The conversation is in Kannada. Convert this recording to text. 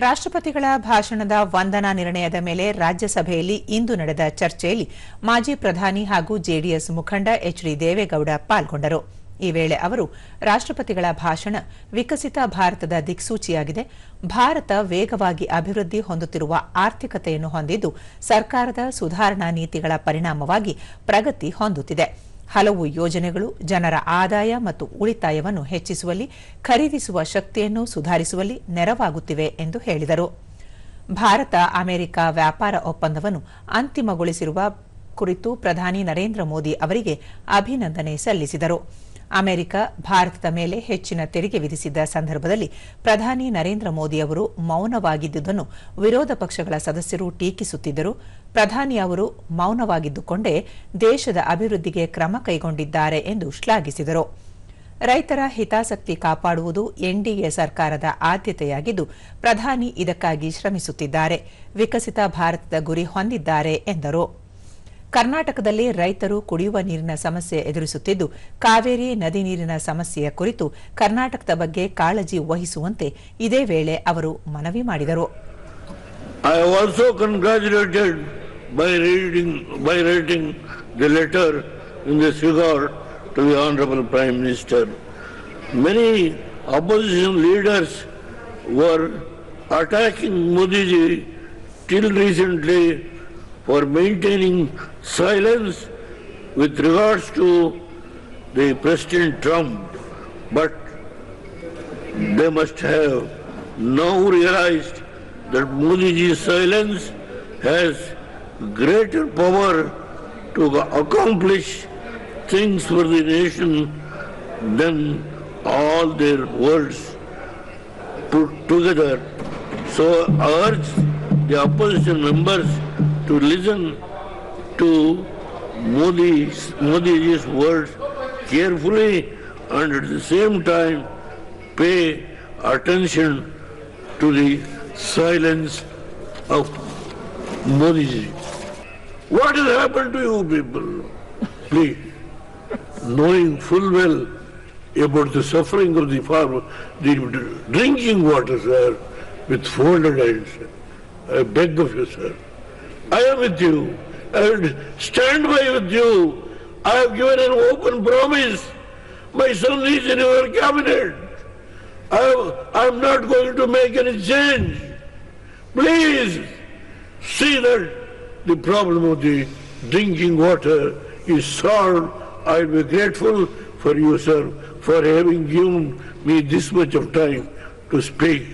ರಾಷ್ಟ್ರಪತಿಗಳ ಭಾಷಣದ ವಂದನಾ ನಿರ್ಣಯದ ಮೇಲೆ ರಾಜ್ಯಸಭೆಯಲ್ಲಿ ಇಂದು ನಡೆದ ಚರ್ಚೆಯಲ್ಲಿ ಮಾಜಿ ಪ್ರಧಾನಿ ಹಾಗೂ ಜೆಡಿಎಸ್ ಮುಖಂಡ ಎಚ್ ಡಿ ದೇವೇಗೌಡ ಪಾಲ್ಗೊಂಡರು. ಈ ವೇಳೆ ಅವರು, ರಾಷ್ಟ್ರಪತಿಗಳ ಭಾಷಣ ವಿಕಸಿತ ಭಾರತದ ದಿಕ್ಸೂಚಿಯಾಗಿದೆ. ಭಾರತ ವೇಗವಾಗಿ ಅಭಿವೃದ್ಧಿ ಹೊಂದುತ್ತಿರುವ ಆರ್ಥಿಕತೆಯನ್ನು ಹೊಂದಿದ್ದು, ಸರ್ಕಾರದ ಸುಧಾರಣಾ ನೀತಿಗಳ ಪರಿಣಾಮವಾಗಿ ಪ್ರಗತಿ ಹೊಂದುತ್ತಿದೆ. ಹಲವು ಯೋಜನೆಗಳು ಜನರ ಆದಾಯ ಮತ್ತು ಉಳಿತಾಯವನ್ನು ಹೆಚ್ಚಿಸುವಲ್ಲಿ, ಖರೀದಿಸುವ ಶಕ್ತಿಯನ್ನು ಸುಧಾರಿಸುವಲ್ಲಿ ನೆರವಾಗುತ್ತಿವೆ ಎಂದು ಹೇಳಿದರು. ಭಾರತ, ಅಮೆರಿಕ ವ್ಯಾಪಾರ ಒಪ್ಪಂದವನ್ನು ಅಂತಿಮಗೊಳಿಸಿರುವ ಕುರಿತು ಪ್ರಧಾನಿ ನರೇಂದ್ರ ಮೋದಿ ಅವರಿಗೆ ಅಭಿನಂದನೆ ಸಲ್ಲಿಸಿದರು. ಅಮೆರಿಕ, ಭಾರತದ ಮೇಲೆ ಹೆಚ್ಚಿನ ತೆರಿಗೆ ವಿಧಿಸಿದ್ದ ಸಂದರ್ಭದಲ್ಲಿ ಪ್ರಧಾನಿ ನರೇಂದ್ರ ಮೋದಿ ಅವರು ಮೌನವಾಗಿದ್ದುದನ್ನು ವಿರೋಧ ಪಕ್ಷಗಳ ಸದಸ್ಯರು ಟೀಕಿಸುತ್ತಿದ್ದರು. ಪ್ರಧಾನಿ ಅವರು ಮೌನವಾಗಿದ್ದುಕೊಂಡೇ ದೇಶದ ಅಭಿವೃದ್ಧಿಗೆ ಕ್ರಮ ಕೈಗೊಂಡಿದ್ದಾರೆ ಎಂದು ಶ್ಲಾಘಿಸಿದರು. ರೈತರ ಹಿತಾಸಕ್ತಿ ಕಾಪಾಡುವುದು ಎನ್ಡಿಎ ಸರ್ಕಾರದ ಆದ್ಯತೆಯಾಗಿದ್ದು, ಪ್ರಧಾನಿ ಇದಕ್ಕಾಗಿ ಶ್ರಮಿಸುತ್ತಿದ್ದಾರೆ. ವಿಕಸಿತ ಭಾರತದ ಗುರಿ ಹೊಂದಿದ್ದಾರೆ ಎಂದರು. ಕರ್ನಾಟಕದಲ್ಲಿ ರೈತರು ಕುಡಿಯುವ ನೀರಿನ ಸಮಸ್ಯೆ ಎದುರಿಸುತ್ತಿದ್ದು, ಕಾವೇರಿ ನದಿ ನೀರಿನ ಸಮಸ್ಯೆಯ ಕುರಿತು ಕರ್ನಾಟಕದ ಬಗ್ಗೆ ಕಾಳಜಿ ವಹಿಸುವಂತೆ ಇದೇ ವೇಳೆ ಅವರು ಮನವಿ ಮಾಡಿದರು. ವರ್ಸೋ congratulated by reading by reading generator in to prime leaders our Modi ji recently for maintaining silence with regards to the President Trump. But they must have now realized that Modi ji's silence has greater power to accomplish things for the nation than all their words put together. So I urge the opposition members to listen to Modi's, Modi ji's words carefully and at the same time pay attention to the silence of Modi. What has happened to you people? Please, knowing full well about the suffering of the farmer, the drinking water, sir, with folded hands. I beg of you, sir. I am with you. Will stand by with you. I have given an open promise. My son is in your cabinet. I am not going to make any change. Please see that the problem of the drinking water is solved. I will be grateful for you, sir, for having given me this much of time to speak.